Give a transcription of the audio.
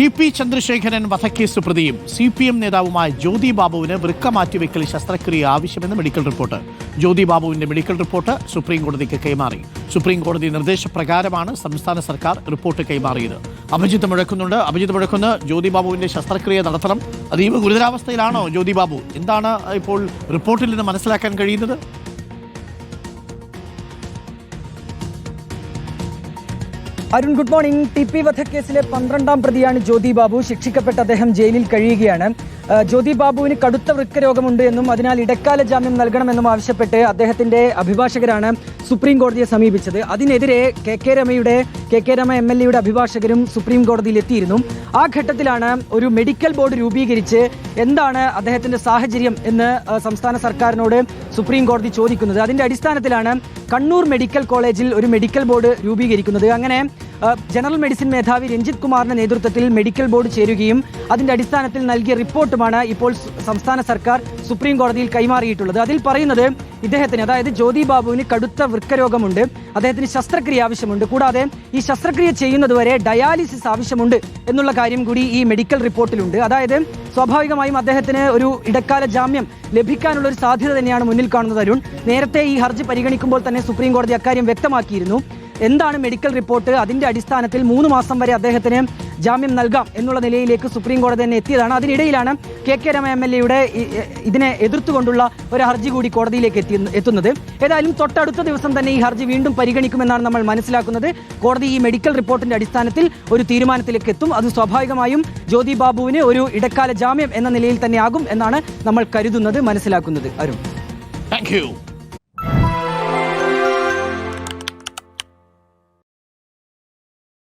T P Chandrasekharan വധക്കേസ് പ്രതിയും C P M നേതാവുമായ ജ്യോതി ബാബുവിന് വൃക്ക മാറ്റിവെക്കൽ ശസ്ത്രക്രിയ ആവശ്യമെന്ന് മെഡിക്കൽ റിപ്പോർട്ട്. ജ്യോതി ബാബുവിന്റെ മെഡിക്കൽ റിപ്പോർട്ട് സുപ്രീം കോടതിക്ക് കൈമാറി. സുപ്രീം കോടതി നിർദ്ദേശപ്രകാരമാണ് സംസ്ഥാന സർക്കാർ റിപ്പോർട്ട് കൈമാറിയത്. അഭിജിത്ത് മുഴക്കുന്നുണ്ട്. അഭിജിത്ത് മുഴക്കുന്ന ജ്യോതി ബാബുവിന്റെ ശസ്ത്രക്രിയ നടത്തണം അതീവ ഗുരുതരാവസ്ഥയിലാണോ ജ്യോതി ബാബു? എന്താണ് ഇപ്പോൾ റിപ്പോർട്ടിൽ നിന്ന് മനസ്സിലാക്കാൻ കഴിയുന്നത്? Arun good morning. T P വധക്കേസിലെ പന്ത്രണ്ടാം പ്രതിയാണ് ജ്യോതി ബാബു. ശിക്ഷിക്കപ്പെട്ട അദ്ദേഹം ജയിലിൽ കഴിയുകയാണ്. ജ്യോതി ബാബുവിന് കടുത്ത വൃക്കരോഗമുണ്ട് എന്നും അതിനാൽ ഇടക്കാല ജാമ്യം നൽകണമെന്നും ആവശ്യപ്പെട്ട് അദ്ദേഹത്തിന്റെ അഭിഭാഷകരാണ് സുപ്രീം കോടതിയെ സമീപിച്ചത്. അതിനെതിരെ K K രമയുടെ K K Rema M L എയുടെ അഭിഭാഷകരും സുപ്രീം കോടതിയിൽ എത്തിയിരുന്നു. ആ ഘട്ടത്തിലാണ് ഒരു മെഡിക്കൽ ബോർഡ് രൂപീകരിച്ച് എന്താണ് അദ്ദേഹത്തിന്റെ സാഹചര്യം എന്ന് സംസ്ഥാന സർക്കാരിനോട് സുപ്രീം കോടതി ചോദിക്കുന്നത്. അതിന്റെ അടിസ്ഥാനത്തിലാണ് കണ്ണൂർ മെഡിക്കൽ കോളേജിൽ ഒരു മെഡിക്കൽ ബോർഡ് രൂപീകരിക്കുന്നത്. അങ്ങനെ ജനറൽ മെഡിസിൻ മേധാവി രഞ്ജിത് കുമാറിന്റെ നേതൃത്വത്തിൽ മെഡിക്കൽ ബോർഡ് ചേരുകയും അതിന്റെ അടിസ്ഥാനത്തിൽ നൽകിയ റിപ്പോർട്ടുമാണ് ഇപ്പോൾ സംസ്ഥാന സർക്കാർ സുപ്രീം കോടതിയിൽ കൈമാറിയിട്ടുള്ളത്. അതിൽ പറയുന്നത് ഇദ്ദേഹത്തിന് അതായത് ജ്യോതി ബാബുവിന് കടുത്ത വൃക്കരോഗമുണ്ട്. അദ്ദേഹത്തിന് ശസ്ത്രക്രിയ ആവശ്യമുണ്ട്. കൂടാതെ ഈ ശസ്ത്രക്രിയ ചെയ്യുന്നതുവരെ ഡയാലിസിസ് ആവശ്യമുണ്ട് എന്നുള്ള കാര്യം കൂടി ഈ മെഡിക്കൽ റിപ്പോർട്ടിലുണ്ട്. അതായത് സ്വാഭാവികമായും അദ്ദേഹത്തിന് ഒരു ഇടക്കാല ജാമ്യം ലഭിക്കാനുള്ള ഒരു സാധ്യത തന്നെയാണ് മുന്നിൽ കാണുന്നത് അരുൺ. നേരത്തെ ഈ ഹർജി പരിഗണിക്കുമ്പോൾ തന്നെ സുപ്രീം കോടതി അക്കാര്യം വ്യക്തമാക്കിയിരുന്നു. എന്താണ് മെഡിക്കൽ റിപ്പോർട്ട്? അതിന്റെ അടിസ്ഥാനത്തിൽ മൂന്ന് മാസം വരെ അദ്ദേഹത്തിന് ജാമ്യം നൽകാം എന്നുള്ള നിലയിലേക്ക് സുപ്രീം കോടതി തന്നെ എത്തിയതാണ്. അതിനിടയിലാണ് K K Rema M L എയുടെ ഇതിനെ എതിർത്തുകൊണ്ടുള്ള ഒരു ഹർജി കൂടി കോടതിയിലേക്ക് എത്തി എത്തുന്നത്. ഏതായാലും തൊട്ടടുത്ത ദിവസം തന്നെ ഈ ഹർജി വീണ്ടും പരിഗണിക്കുമെന്നാണ് നമ്മൾ മനസ്സിലാക്കുന്നത്. കോടതി ഈ മെഡിക്കൽ റിപ്പോർട്ടിന്റെ അടിസ്ഥാനത്തിൽ ഒരു തീരുമാനത്തിലേക്ക് എത്തും. അത് സ്വാഭാവികമായും ജ്യോതി ബാബുവിന് ഒരു ഇടക്കാല ജാമ്യം എന്ന നിലയിൽ തന്നെ ആകും എന്നാണ് നമ്മൾ കരുതുന്നത് മനസ്സിലാക്കുന്നത്. അരുൺ. താങ്ക്